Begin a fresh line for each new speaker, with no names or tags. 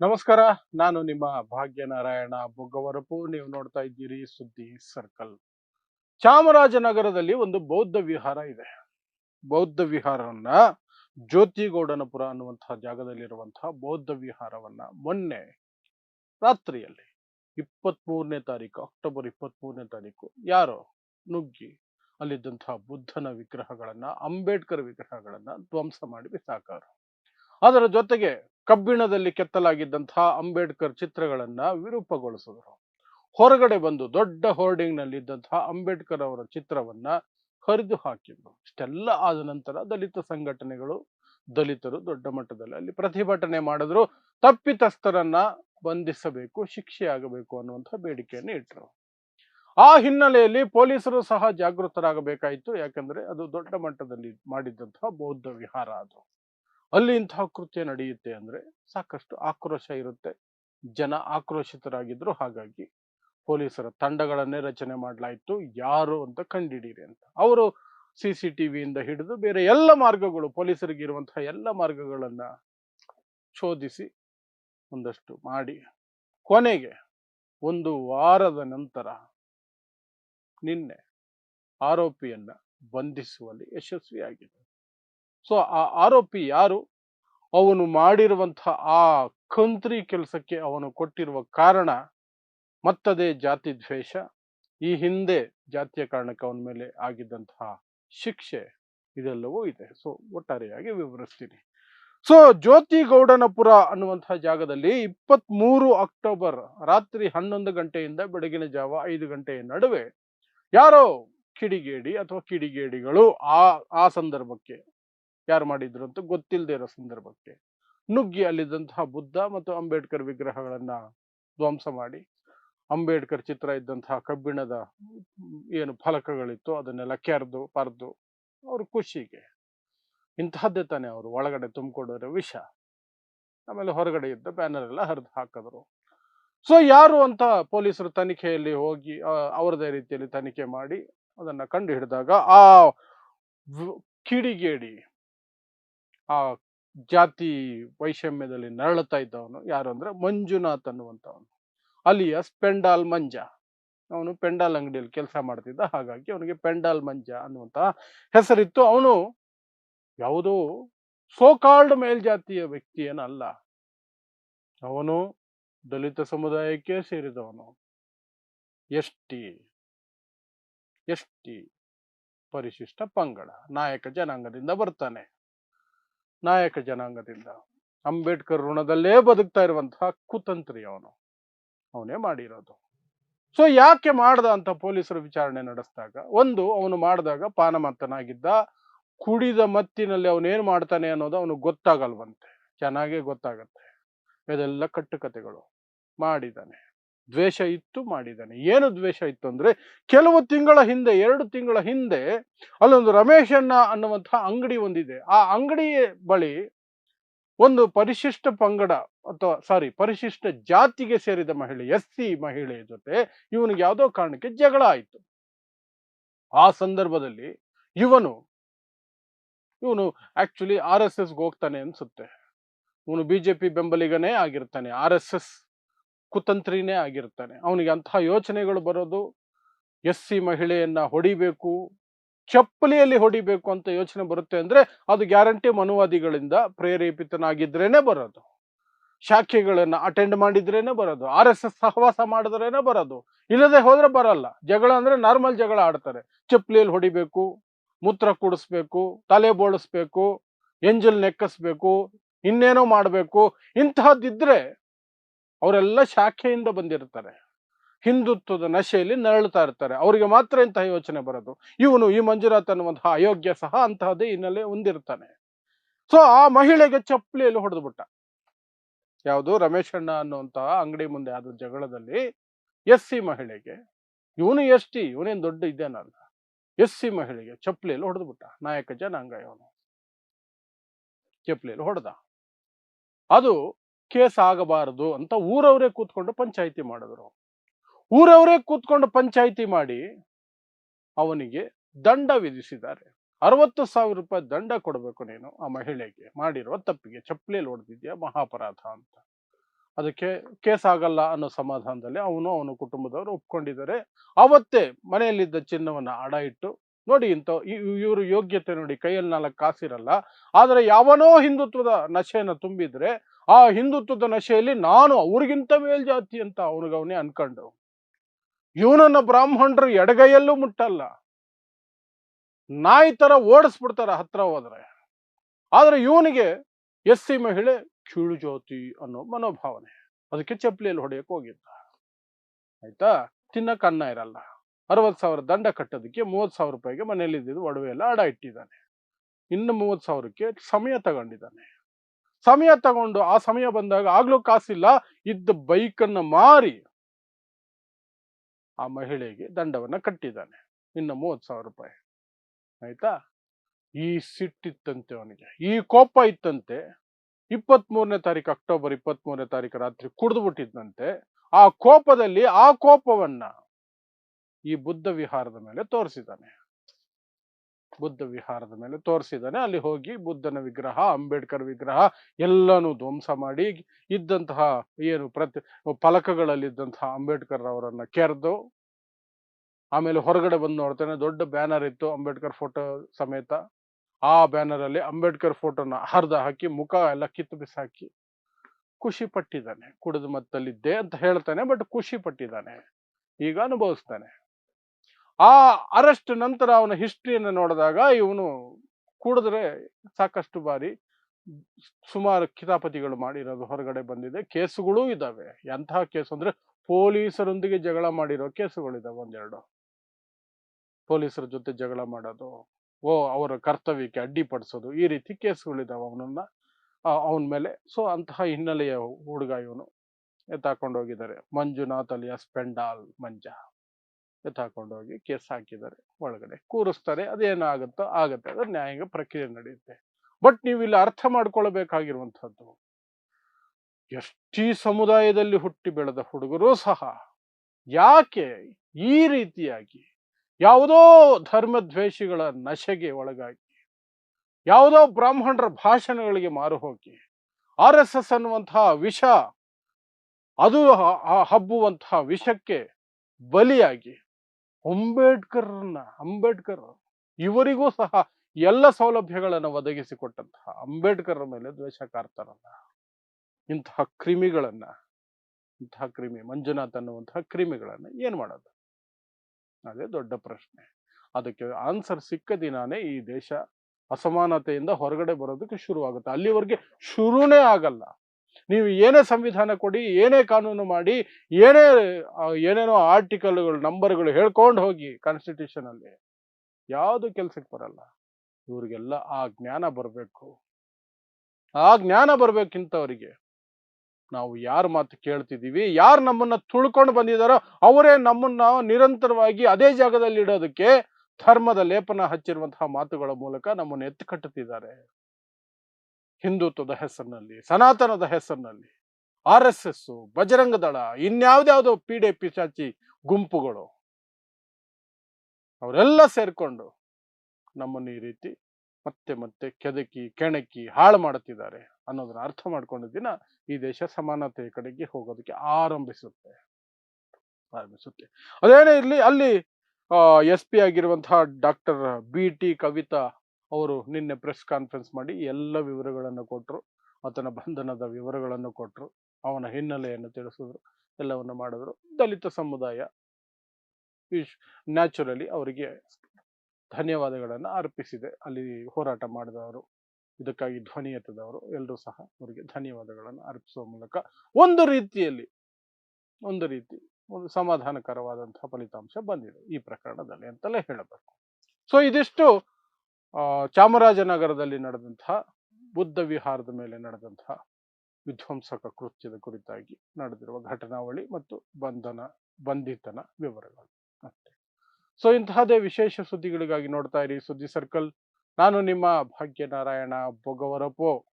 ನಮಸ್ಕಾರ, ನಾನು ನಿಮ್ಮ ಭಾಗ್ಯನಾರಾಯಣ ಬೊಗ್ಗವರಪು ನೀವು ನೋಡ್ತಾ ಇದ್ದೀರಿ ಸುದ್ದಿ ಸರ್ಕಲ್. ಚಾಮರಾಜನಗರದಲ್ಲಿ ಒಂದು ಬೌದ್ಧ ವಿಹಾರ ಇದೆ. ಬೌದ್ಧ ವಿಹಾರವನ್ನ ಜ್ಯೋತಿಗೌಡನಪುರ ಅನ್ನುವಂತಹ ಜಾಗದಲ್ಲಿರುವಂತಹ ಬೌದ್ಧ ವಿಹಾರವನ್ನ ಮೊನ್ನೆ ರಾತ್ರಿಯಲ್ಲಿ ಇಪ್ಪತ್ತ್ ಮೂರನೇ ತಾರೀಕು, ಅಕ್ಟೋಬರ್ ಇಪ್ಪತ್ತ್ ಮೂರನೇ ತಾರೀಕು ಯಾರೋ ನುಗ್ಗಿ ಅಲ್ಲಿದ್ದಂತಹ ಬುದ್ಧನ ವಿಗ್ರಹಗಳನ್ನ, ಅಂಬೇಡ್ಕರ್ ವಿಗ್ರಹಗಳನ್ನ ಧ್ವಂಸ ಮಾಡಿ ಬಿಸಾಕಾರು ಅದರ ಜೊತೆಗೆ ಕಬ್ಬಿಣದಲ್ಲಿ ಕೆತ್ತಲಾಗಿದ್ದಂತಹ ಅಂಬೇಡ್ಕರ್ ಚಿತ್ರಗಳನ್ನ ವಿರೂಪಗೊಳಿಸಿದ್ರು. ಹೊರಗಡೆ ಬಂದು ದೊಡ್ಡ ಹೋರ್ಡಿಂಗ್ನಲ್ಲಿ ಇದ್ದಂತಹ ಅಂಬೇಡ್ಕರ್ ಅವರ ಚಿತ್ರವನ್ನ ಹರಿದು ಹಾಕಿದ್ರು. ಇಷ್ಟೆಲ್ಲ ಆದ ನಂತರ ದಲಿತ ಸಂಘಟನೆಗಳು, ದಲಿತರು ದೊಡ್ಡ ಮಟ್ಟದಲ್ಲಿ ಅಲ್ಲಿ ಪ್ರತಿಭಟನೆ ಮಾಡಿದ್ರು. ತಪ್ಪಿತಸ್ಥರನ್ನ ಬಂಧಿಸಬೇಕು ಶಿಕ್ಷೆ ಆಗಬೇಕು ಅನ್ನುವಂಥ ಬೇಡಿಕೆಯನ್ನು ಇಟ್ಟರು ಆ ಹಿನ್ನೆಲೆಯಲ್ಲಿ ಪೊಲೀಸರು ಸಹ ಜಾಗೃತರಾಗಬೇಕಾಯಿತು. ಯಾಕಂದ್ರೆ ಅದು ದೊಡ್ಡ ಮಟ್ಟದಲ್ಲಿ ಮಾಡಿದ್ದಂತಹ ಬೌದ್ಧ ವಿಹಾರ ಅದು. ಅಲ್ಲಿ ಇಂತಹ ಕೃತ್ಯ ನಡೆಯುತ್ತೆ ಅಂದ್ರೆ ಸಾಕಷ್ಟು ಆಕ್ರೋಶ ಇರುತ್ತೆ. ಜನ ಆಕ್ರೋಶಿತರಾಗಿದ್ರು ಹಾಗಾಗಿ ಪೊಲೀಸರ ತಂಡಗಳನ್ನೇ ರಚನೆ ಮಾಡಲಾಯಿತು. ಯಾರು ಅಂತ ಕಂಡಿಡೀರಿ ಅಂತ. ಅವರು ಸಿ ಸಿ ಟಿವಿಯಿಂದ ಹಿಡಿದು ಬೇರೆ ಎಲ್ಲ ಮಾರ್ಗಗಳು, ಪೊಲೀಸರಿಗೆ ಇರುವಂತಹ ಎಲ್ಲ ಮಾರ್ಗಗಳನ್ನ ಶೋಧಿಸಿ ಒಂದಷ್ಟು ಮಾಡಿ ಕೊನೆಗೆ ಒಂದು ವಾರದ ನಂತರ ನಿನ್ನೆ ಆರೋಪಿಯನ್ನ ಬಂಧಿಸುವಲ್ಲಿ ಯಶಸ್ವಿಯಾಗಿದೆ ಸೊ ಆ ಆರೋಪಿ ಯಾರು? ಅವನು ಮಾಡಿರುವಂತಹ ಆ ಕಂತ್ರಿ ಕೆಲಸಕ್ಕೆ ಅವನು ಕೊಟ್ಟಿರುವ ಕಾರಣ ಮತ್ತದೇ ಜಾತಿ ದ್ವೇಷ, ಈ ಹಿಂದೆ ಜಾತಿಯ ಕಾರಣಕ್ಕೆ ಅವನ ಮೇಲೆ ಆಗಿದ್ದಂತಹ ಶಿಕ್ಷೆ ಇದೆಲ್ಲವೂ ಇದೆ. ಸೊ ಒಟ್ಟಾರೆಯಾಗಿ ವಿವರಿಸ್ತೀನಿ. ಸೊ ಜ್ಯೋತಿಗೌಡನಪುರ ಅನ್ನುವಂತಹ ಜಾಗದಲ್ಲಿ ಇಪ್ಪತ್ತ್ ಮೂರು ಅಕ್ಟೋಬರ್ ರಾತ್ರಿ ಹನ್ನೊಂದು ಗಂಟೆಯಿಂದ ಬೆಳಗಿನ ಜಾವ ಐದು ಗಂಟೆಯ ನಡುವೆ ಯಾರೋ ಕಿಡಿಗೇಡಿ ಅಥವಾ ಕಿಡಿಗೇಡಿಗಳು ಆ ಆ ಸಂದರ್ಭಕ್ಕೆ ಯಾರು ಮಾಡಿದ್ರು ಅಂತ ಗೊತ್ತಿಲ್ಲದೆ ಇರೋ ಸಂದರ್ಭಕ್ಕೆ ನುಗ್ಗಿ ಅಲ್ಲಿದ್ದಂತಹ ಬುದ್ಧ ಮತ್ತು ಅಂಬೇಡ್ಕರ್ ವಿಗ್ರಹಗಳನ್ನ ಧ್ವಂಸ ಮಾಡಿ ಅಂಬೇಡ್ಕರ್ ಚಿತ್ರ ಇದ್ದಂತಹ ಕಬ್ಬಿಣದ ಏನು ಫಲಕಗಳಿತ್ತು ಅದನ್ನೆಲ್ಲ ಕೆರೆದು, ಪರ್ದು ಅವ್ರ ಖುಷಿಗೆ. ಇಂತಹದ್ದೇ ತಾನೇ ಅವರು ಒಳಗಡೆ ತುಂಬಿಕೊಡೋರ ವಿಷ. ಆಮೇಲೆ ಹೊರಗಡೆ ಇದ್ದ ಬ್ಯಾನರ್ ಎಲ್ಲ ಹರಿದು ಹಾಕಿದ್ರು. ಸೊ ಯಾರು ಅಂತ ಪೊಲೀಸರು ತನಿಖೆಯಲ್ಲಿ ಹೋಗಿ ಅವರದೇ ರೀತಿಯಲ್ಲಿ ತನಿಖೆ ಮಾಡಿ ಅದನ್ನ ಕಂಡು ಹಿಡಿದಾಗ ಆ ಕಿಡಿಗೇಡಿ ಆ ಜಾತಿ ವೈಷಮ್ಯದಲ್ಲಿ ನರಳುತ್ತಾ ಇದ್ದವನು ಯಾರು ಅಂದ್ರೆ ಮಂಜುನಾಥ್ ಅನ್ನುವಂಥವನು. ಅಲ್ಲಿಯ ಪೆಂಡಾಲ್ ಮಂಜ. ಅವನು ಪೆಂಡಾಲ್ ಅಂಗಡಿಯಲ್ಲಿ ಕೆಲಸ ಮಾಡ್ತಿದ್ದ. ಹಾಗಾಗಿ ಅವನಿಗೆ ಪೆಂಡಾಲ್ ಮಂಜ ಅನ್ನುವಂತಹ ಹೆಸರಿತ್ತು. ಅವನು ಯಾವುದೋ ಸೋಕಾಲ್ಡ್ ಮೇಲ್ಜಾತಿಯ ವ್ಯಕ್ತಿಯೇನಲ್ಲ. ಅವನು ದಲಿತ ಸಮುದಾಯಕ್ಕೆ ಸೇರಿದವನು. ಎಷ್ಟಿ? ಎಷ್ಟಿ? ಪರಿಶಿಷ್ಟ ಪಂಗಡ. ನಾಯಕ ಜನಾಂಗದಿಂದ ಬರ್ತಾನೆ. ನಾಯಕ ಜನಾಂಗದಿಂದ ಅಂಬೇಡ್ಕರ್ ಋಣದಲ್ಲೇ ಬದುಕ್ತಾ ಇರುವಂತಹ ಕುತಂತ್ರಿ ಅವನು. ಅವನೇ ಮಾಡಿರೋದು. ಸೊ ಯಾಕೆ ಮಾಡ್ದ ಅಂತ ಪೊಲೀಸರು ವಿಚಾರಣೆ ನಡೆಸಿದಾಗ, ಒಂದು ಅವನು ಮಾಡಿದಾಗ ಪಾನಮತ್ತನಾಗಿದ್ದ, ಕುಡಿದ ಮತ್ತಿನಲ್ಲಿ ಅವನೇನ್ ಮಾಡ್ತಾನೆ ಅನ್ನೋದು ಅವನಿಗೆ ಗೊತ್ತಾಗಲ್ವಂತೆ. ಚೆನ್ನಾಗೇ ಗೊತ್ತಾಗತ್ತೆ. ಇದೆಲ್ಲ ಕಟ್ಟುಕತೆಗಳು ಮಾಡಿದ್ದಾನೆ. ದ್ವೇಷ ಇತ್ತು ಮಾಡಿದ್ದಾನೆ. ಏನು ದ್ವೇಷ ಇತ್ತು ಅಂದ್ರೆ, ಕೆಲವು ತಿಂಗಳ ಹಿಂದೆ, ಎರಡು ತಿಂಗಳ ಹಿಂದೆ ಅಲ್ಲೊಂದು ರಮೇಶಣ್ಣ ಅನ್ನುವಂತಹ ಅಂಗಡಿ ಒಂದಿದೆ. ಆ ಅಂಗಡಿ ಬಳಿ ಒಂದು ಪರಿಶಿಷ್ಟ ಪಂಗಡ ಅಥವಾ ಸಾರಿ ಪರಿಶಿಷ್ಟ ಜಾತಿಗೆ ಸೇರಿದ ಮಹಿಳೆ, ಎಸ್ ಸಿ ಮಹಿಳೆ ಜೊತೆ ಇವನಿಗೆ ಯಾವುದೋ ಕಾರಣಕ್ಕೆ ಜಗಳ ಆಯಿತು. ಆ ಸಂದರ್ಭದಲ್ಲಿ ಇವನು ಇವನು ಆಕ್ಚುಲಿ ಆರ್ ಎಸ್ ಎಸ್ಗೆ ಹೋಗ್ತಾನೆ ಅನ್ಸುತ್ತೆ. ಇವನು ಬಿಜೆಪಿ ಬೆಂಬಲಿಗನೇ ಆಗಿರ್ತಾನೆ ಆರ್ ಎಸ್ ಎಸ್ ಕುತಂತ್ರಿನೇ ಆಗಿರ್ತಾನೆ. ಅವನಿಗೆ ಅಂತಹ ಯೋಚನೆಗಳು ಬರೋದು, ಎಸ್ ಸಿ ಮಹಿಳೆಯನ್ನ ಹೊಡಿಬೇಕು, ಚಪ್ಪಲಿಯಲ್ಲಿ ಹೊಡಿಬೇಕು ಅಂತ ಯೋಚನೆ ಬರುತ್ತೆ ಅಂದ್ರೆ ಅದು ಗ್ಯಾರಂಟಿ ಮನುವಾದಿಗಳಿಂದ ಪ್ರೇರೇಪಿತನಾಗಿದ್ರೇನೆ ಬರೋದು. ಶಾಖೆಗಳನ್ನ ಅಟೆಂಡ್ ಮಾಡಿದ್ರೇನೆ ಬರೋದು. ಆರ್ ಎಸ್ ಎಸ್ ಸಹವಾಸ ಮಾಡಿದ್ರೇನೆ ಬರೋದು. ಇಲ್ಲದೆ ಹೋದ್ರೆ ಬರಲ್ಲ. ಜಗಳ ಅಂದ್ರೆ ನಾರ್ಮಲ್ ಜಗಳ ಆಡ್ತಾರೆ. ಚಪ್ಪಲಿಯಲ್ಲಿ ಹೊಡಿಬೇಕು, ಮೂತ್ರ ಕುಡಿಸ್ಬೇಕು, ತಲೆ ಬೋಳಿಸ್ಬೇಕು, ಎಂಜಲ್ ನೆಕ್ಕಿಸ್ಬೇಕು, ಇನ್ನೇನೋ ಮಾಡಬೇಕು. ಇಂತಹದ್ದಿದ್ರೆ ಅವರೆಲ್ಲ ಶಾಖೆಯಿಂದ ಬಂದಿರ್ತಾರೆ. ಹಿಂದುತ್ವದ ನಶೆಯಲ್ಲಿ ನರಳುತ್ತಾ ಇರ್ತಾರೆ. ಅವರಿಗೆ ಮಾತ್ರ ಇಂತಹ ಯೋಚನೆ ಬರೋದು. ಇವನು ಈ ಮಂಜುನಾಥ್ ಅನ್ನುವಂತಹ ಅಯೋಗ್ಯ ಸಹ ಅಂತಹದ್ದೇ ಹಿನ್ನೆಲೆ ಹೊಂದಿರ್ತಾನೆ. ಸೊ ಆ ಮಹಿಳೆಗೆ ಚಪ್ಪಲಿಯಲ್ಲಿ ಹೊಡೆದು ಬಿಟ್ಟ. ಯಾವುದು? ರಮೇಶಣ್ಣ ಅನ್ನುವಂತಹ ಅಂಗಡಿ ಮುಂದೆ ಆದ ಜಗಳದಲ್ಲಿ ಎಸ್ ಸಿ ಮಹಿಳೆಗೆ, ಇವನು ಎಸ್ ಟಿ ಇವನೇನು ದೊಡ್ಡ ಇದ್ದೇನಲ್ಲ ಎಸ್ ಸಿ ಮಹಿಳೆಗೆ ಚಪ್ಪಲಿಯಲ್ಲಿ ಹೊಡೆದು ಬಿಟ್ಟ. ನಾಯಕ ಜನಾಂಗ ಇವನು. ಚಪ್ಪಲಿಯಲ್ಲಿ ಹೊಡೆದ. ಅದು ಕೇಸ್ ಆಗಬಾರದು ಅಂತ ಊರವರೇ ಕೂತ್ಕೊಂಡು ಪಂಚಾಯಿತಿ ಮಾಡಿದ್ರು. ಊರವರೇ ಕೂತ್ಕೊಂಡು ಪಂಚಾಯಿತಿ ಮಾಡಿ ಅವನಿಗೆ ದಂಡ ವಿಧಿಸಿದ್ದಾರೆ. ಅರವತ್ತು ಸಾವಿರ ರೂಪಾಯಿ ದಂಡ ಕೊಡಬೇಕು ನೀನು ಆ ಮಹಿಳೆಗೆ ಮಾಡಿರುವ ತಪ್ಪಿಗೆ. ಚಪ್ಪಲಿಯಲ್ಲಿ ಹೊಡೆದಿದ್ಯಾ? ಮಹಾಪರಾಧ ಅಂತ. ಅದಕ್ಕೆ ಕೇಸ್ ಆಗಲ್ಲ ಅನ್ನೋ ಸಮಾಧಾನದಲ್ಲಿ ಅವನು ಅವನ ಕುಟುಂಬದವರು ಒಪ್ಕೊಂಡಿದ್ದಾರೆ. ಅವತ್ತೇ ಮನೆಯಲ್ಲಿದ್ದ ಚಿನ್ನವನ್ನ ಅಡ ಇಟ್ಟು ನೋಡಿ ಇಂಥ ಇವರು ಯೋಗ್ಯತೆ ನೋಡಿ ಕೈಯಲ್ಲಿ ನಾಲ್ಕು ಕಾಸಿರಲ್ಲ. ಆದರೆ ಯಾವನೋ ಹಿಂದುತ್ವದ ನಶೆಯನ್ನು ತುಂಬಿದ್ರೆ ಆ ಹಿಂದುತ್ವದ ನಶೆಯಲ್ಲಿ ನಾನು ಅವ್ರಿಗಿಂತ ಮೇಲ್ಜಾತಿ ಅಂತ ಅವನಿಗವನೇ ಅನ್ಕೊಂಡು. ಇವನನ್ನ ಬ್ರಾಹ್ಮಣರು ಎಡಗೈಯಲ್ಲೂ ಮುಟ್ಟಲ್ಲ. ನಾಯಿ ತರ ಓಡಿಸ್ಬಿಡ್ತಾರ ಹತ್ರ ಹೋದ್ರೆ. ಆದ್ರೆ ಇವನಿಗೆ ಎಸ್ ಸಿ ಮಹಿಳೆ ಕೀಳು ಜ್ಯೋತಿ ಅನ್ನೋ ಮನೋಭಾವನೆ. ಅದಕ್ಕೆ ಚಪ್ಪಲಿಯಲ್ಲಿ ಹೊಡೆಯಕ್ಕೆ ಹೋಗಿದ್ದ. ಆಯ್ತಾ? ತಿನ್ನಕ್ಕೆ ಅನ್ನ ಇರಲ್ಲ. ಅರವತ್ತು ಸಾವಿರ ದಂಡ ಕಟ್ಟೋದಕ್ಕೆ ಮೂವತ್ತು ಸಾವಿರ ರೂಪಾಯಿಗೆ ಮನೆಯಲ್ಲಿ ಇದ್ದಿದ್ದು ಒಡವೆ ಎಲ್ಲ ಅಡ ಇಟ್ಟಿದ್ದಾನೆ. ಇನ್ನು ಮೂವತ್ತು ಸಾವಿರಕ್ಕೆ ಸಮಯ ತಗೊಂಡಿದ್ದಾನೆ. ಸಮಯ ತಗೊಂಡು ಆ ಸಮಯ ಬಂದಾಗ ಆಗ್ಲೂ ಕಾಸಿಲ್ಲ. ಇದ್ದ ಬೈಕನ್ನ ಮಾರಿ ಆ ಮಹಿಳೆಗೆ ದಂಡವನ್ನ ಕಟ್ಟಿದ್ದಾನೆ. ಇನ್ನು ಮೂವತ್ತು ಸಾವಿರ ರೂಪಾಯಿ. ಆಯ್ತಾ? ಈ ಸಿಟ್ಟಿತ್ತಂತೆ ಅವನಿಗೆ. ಈ ಕೋಪ ಇತ್ತಂತೆ. ಇಪ್ಪತ್ತ್ ಮೂರನೇ ತಾರೀಕು ಅಕ್ಟೋಬರ್ ಇಪ್ಪತ್ತ್ ಮೂರನೇ ತಾರೀಕು ರಾತ್ರಿ ಕುಡಿದು ಬಿಟ್ಟಿದ್ದಂತೆ ಆ ಕೋಪದಲ್ಲಿ ಆ ಕೋಪವನ್ನ ಈ ಬುದ್ಧ ವಿಹಾರದ ಮೇಲೆ ತೋರಿಸಿದ್ದಾನೆ. ಬುದ್ಧ ವಿಹಾರದ ಮೇಲೆ ತೋರಿಸಿದ್ದಾನೆ. ಅಲ್ಲಿ ಹೋಗಿ ಬುದ್ಧನ ವಿಗ್ರಹ, ಅಂಬೇಡ್ಕರ್ ವಿಗ್ರಹ ಎಲ್ಲನೂ ಧ್ವಂಸ ಮಾಡಿ ಇದ್ದಂತಹ ಏನು ಪ್ರತಿ ಫಲಕಗಳಲ್ಲಿದ್ದಂತಹ ಅಂಬೇಡ್ಕರ್ ಅವರನ್ನ ಕೆರೆದು ಆಮೇಲೆ ಹೊರಗಡೆ ಬಂದು ನೋಡ್ತಾನೆ, ದೊಡ್ಡ ಬ್ಯಾನರ್ ಇತ್ತು ಅಂಬೇಡ್ಕರ್ ಫೋಟೋ ಸಮೇತ. ಆ ಬ್ಯಾನರ್ ಅಲ್ಲಿ ಅಂಬೇಡ್ಕರ್ ಫೋಟೋನ ಹರಿದು ಹಾಕಿ, ಮುಖ ಎಲ್ಲ ಕಿತ್ತು ಬಿಸಾಕಿ ಖುಷಿ ಪಟ್ಟಿದ್ದಾನೆ. ಕುಡಿದು ಮತ್ತಲ್ಲಿದ್ದೆ ಅಂತ ಹೇಳ್ತಾನೆ, ಬಟ್ ಖುಷಿ ಪಟ್ಟಿದ್ದಾನೆ. ಈಗ ಅನುಭವಿಸ್ತಾನೆ. ಆ ಅರೆಸ್ಟ್ ನಂತರ ಅವನ ಹಿಸ್ಟ್ರಿಯನ್ನು ನೋಡಿದಾಗ ಇವನು ಕೂಡಿದ್ರೆ ಸಾಕಷ್ಟು ಬಾರಿ ಸುಮಾರು ಕಿತಾಪತಿಗಳು ಮಾಡಿರೋದು ಹೊರಗಡೆ ಬಂದಿದೆ. ಕೇಸುಗಳೂ ಇದ್ದಾವೆ. ಎಂತಹ ಕೇಸು ಅಂದ್ರೆ ಪೊಲೀಸರೊಂದಿಗೆ ಜಗಳ ಮಾಡಿರೋ ಕೇಸುಗಳಿದಾವೆ ಒಂದೆರಡು. ಪೊಲೀಸರ ಜೊತೆ ಜಗಳ ಮಾಡೋದು. ಓ, ಅವರ ಕರ್ತವ್ಯಕ್ಕೆ ಅಡ್ಡಿಪಡಿಸೋದು. ಈ ರೀತಿ ಕೇಸುಗಳಿದಾವೆ ಅವನನ್ನ. ಅವನ ಮೇಲೆ. ಸೊ ಅಂತಹ ಹಿನ್ನೆಲೆಯ ಹುಡುಗ ಇವನು. ಎತ್ತಾಕೊಂಡು ಹೋಗಿದ್ದಾರೆ ಮಂಜುನಾಥ್ ಅಲಿಯಾಸ್ ಪೆಂಡಾಲ್ ಮಂಜ. ಎತ್ತಾಕೊಂಡು ಹೋಗಿ ಕೇಸ್ ಹಾಕಿದ್ದಾರೆ ಒಳಗಡೆ. ಕೂರಿಸ್ತಾರೆ, ಅದೇನಾಗುತ್ತೋ ಆಗತ್ತೆ. ಅದು ನ್ಯಾಯಾಂಗ ಪ್ರಕ್ರಿಯೆ ನಡೆಯುತ್ತೆ. ಬಟ್ ನೀವು ಇಲ್ಲಿ ಅರ್ಥ ಮಾಡ್ಕೊಳ್ಬೇಕಾಗಿರುವಂಥದ್ದು, ಎಷ್ಟೀ ಸಮುದಾಯದಲ್ಲಿ ಹುಟ್ಟಿ ಬೆಳೆದ ಹುಡುಗರು ಸಹ ಯಾಕೆ ಈ ರೀತಿಯಾಗಿ ಯಾವುದೋ ಧರ್ಮದ್ವೇಷಿಗಳ ನಶೆಗೆ ಒಳಗಾಗಿ, ಯಾವುದೋ ಬ್ರಾಹ್ಮಣರ ಭಾಷಣಗಳಿಗೆ ಮಾರು ಹೋಗಿ ಆರ್ ಎಸ್ ಎಸ್ ಅನ್ನುವಂತಹ ವಿಷ, ಅದು ಹಬ್ಬುವಂತಹ ವಿಷಕ್ಕೆ ಬಲಿಯಾಗಿ ಅಂಬೇಡ್ಕರ್ನ, ಅಂಬೇಡ್ಕರ್ ಇವರಿಗೂ ಸಹ ಎಲ್ಲ ಸೌಲಭ್ಯಗಳನ್ನು ಒದಗಿಸಿಕೊಟ್ಟಂತಹ ಅಂಬೇಡ್ಕರ್ ಮೇಲೆ ದ್ವೇಷ ಕಾರ್ತಾರಲ್ಲ. ಇಂತಹ ಕ್ರಿಮಿಗಳನ್ನ, ಇಂತಹ ಕ್ರಿಮಿ, ಮಂಜುನಾಥ್ ಅನ್ನುವಂತಹ ಕ್ರಿಮಿಗಳನ್ನ ಏನ್ ಮಾಡೋದು? ಅದೇ ದೊಡ್ಡ ಪ್ರಶ್ನೆ. ಅದಕ್ಕೆ ಆನ್ಸರ್ ಸಿಕ್ಕ ದಿನಾನೇ ಈ ದೇಶ ಅಸಮಾನತೆಯಿಂದ ಹೊರಗಡೆ ಬರೋದಕ್ಕೆ ಶುರುವಾಗುತ್ತೆ. ಅಲ್ಲಿವರೆಗೆ ಶುರುನೇ ಆಗಲ್ಲ. ನೀವು ಏನೇ ಸಂವಿಧಾನ ಕೊಡಿ, ಏನೇ ಕಾನೂನು ಮಾಡಿ, ಏನೇ ಏನೇನೋ ಆರ್ಟಿಕಲ್ಗಳು, ನಂಬರ್ಗಳು ಹೇಳ್ಕೊಂಡು ಹೋಗಿ ಕಾನ್ಸ್ಟಿಟ್ಯೂಷನ್ ಅಲ್ಲಿ ಯಾವುದು ಕೆಲ್ಸಕ್ಕೆ ಬರಲ್ಲ. ಇವ್ರಿಗೆಲ್ಲ ಆ ಜ್ಞಾನ ಬರಬೇಕು. ಆ ಜ್ಞಾನ ಬರ್ಬೇಕಿಂತವರಿಗೆ ನಾವು ಯಾರ ಮಾತು ಕೇಳ್ತಿದ್ದೀವಿ, ಯಾರು ನಮ್ಮನ್ನ ತುಳ್ಕೊಂಡು ಬಂದಿದ್ದಾರೋ ಅವರೇ ನಮ್ಮನ್ನ ನಿರಂತರವಾಗಿ ಅದೇ ಜಾಗದಲ್ಲಿ ಇಡೋದಕ್ಕೆ ಧರ್ಮದ ಲೇಪನ ಹಚ್ಚಿರುವಂತಹ ಮಾತುಗಳ ಮೂಲಕ ನಮ್ಮನ್ನು ಎತ್ತು ಕಟ್ಟುತ್ತಿದ್ದಾರೆ. ಹಿಂದುತ್ವದ ಹೆಸರಿನಲ್ಲಿ, ಸನಾತನದ ಹೆಸರಿನಲ್ಲಿ, R S S, Bajrang Dal, ಇನ್ಯಾವ್ದ್ಯಾವ್ದೋ ಪೀಡೆ ಪಿಶಾಚಿ ಗುಂಪುಗಳು, ಅವರೆಲ್ಲ ಸೇರ್ಕೊಂಡು ನಮ್ಮನ್ನು ಈ ರೀತಿ ಮತ್ತೆ ಮತ್ತೆ ಕೆದಕಿ, ಕೆಣಕಿ, ಹಾಳು ಮಾಡುತ್ತಿದ್ದಾರೆ ಅನ್ನೋದನ್ನ ಅರ್ಥ ಮಾಡ್ಕೊಂಡು ದಿನ ಈ ದೇಶ ಸಮಾನತೆಯ ಕಡೆಗೆ ಹೋಗೋದಕ್ಕೆ ಆರಂಭಿಸುತ್ತೆ. ಆರಂಭಿಸುತ್ತೆ. ಅದೇನೇ ಇರಲಿ, ಅಲ್ಲಿ ಎಸ್ ಪಿ ಆಗಿರುವಂತಹ ಡಾಕ್ಟರ್ ಬಿ ಟಿ ಕವಿತಾ ಅವರು ನಿನ್ನೆ ಪ್ರೆಸ್ ಕಾನ್ಫರೆನ್ಸ್ ಮಾಡಿ ಎಲ್ಲ ವಿವರಗಳನ್ನು ಕೊಟ್ಟರು ಆತನ ಬಂಧನದ ವಿವರಗಳನ್ನು ಕೊಟ್ಟರು ಅವನ ಹಿನ್ನೆಲೆಯನ್ನು ತಿಳಿಸಿದ್ರು, ಎಲ್ಲವನ್ನು ಮಾಡಿದ್ರು. ದಲಿತ ಸಮುದಾಯ ನ್ಯಾಚುರಲಿ ಅವರಿಗೆ ಧನ್ಯವಾದಗಳನ್ನು ಅರ್ಪಿಸಿದೆ. ಅಲ್ಲಿ ಹೋರಾಟ ಮಾಡಿದವರು, ಇದಕ್ಕಾಗಿ ಧ್ವನಿ ಎತ್ತದವರು ಎಲ್ಲರೂ ಸಹ ಅವರಿಗೆ ಧನ್ಯವಾದಗಳನ್ನು ಅರ್ಪಿಸುವ ಮೂಲಕ ಒಂದು ರೀತಿಯಲ್ಲಿ, ಒಂದು ರೀತಿ ಒಂದು ಸಮಾಧಾನಕರವಾದಂತಹ ಫಲಿತಾಂಶ ಬಂದಿದೆ ಈ ಪ್ರಕರಣದಲ್ಲಿ ಅಂತಲೇ ಹೇಳಬೇಕು. ಸೊ ಇದಿಷ್ಟು ಚಾಮರಾಜನಗರದಲ್ಲಿ ನಡೆದಂತಹ ಬುದ್ಧ ವಿಹಾರದ ಮೇಲೆ ನಡೆದಂತಹ ವಿಧ್ವಂಸಕ ಕೃತ್ಯದ ಕುರಿತಾಗಿ ನಡೆದಿರುವ ಘಟನಾವಳಿ ಮತ್ತು ಬಂಧನ, ಬಂಧಿತನ ವಿವರಗಳು. ಅಷ್ಟೇ. ಸೊ ಇಂತಹದೇ ವಿಶೇಷ ಸುದ್ದಿಗಳಿಗಾಗಿ ನೋಡ್ತಾ ಇರಿ. ಸುದ್ದಿ ಸರ್ಕಲ್, ನಾನು ನಿಮ್ಮ ಭಾಗ್ಯನಾರಾಯಣ ಬೊಗವರಪೋ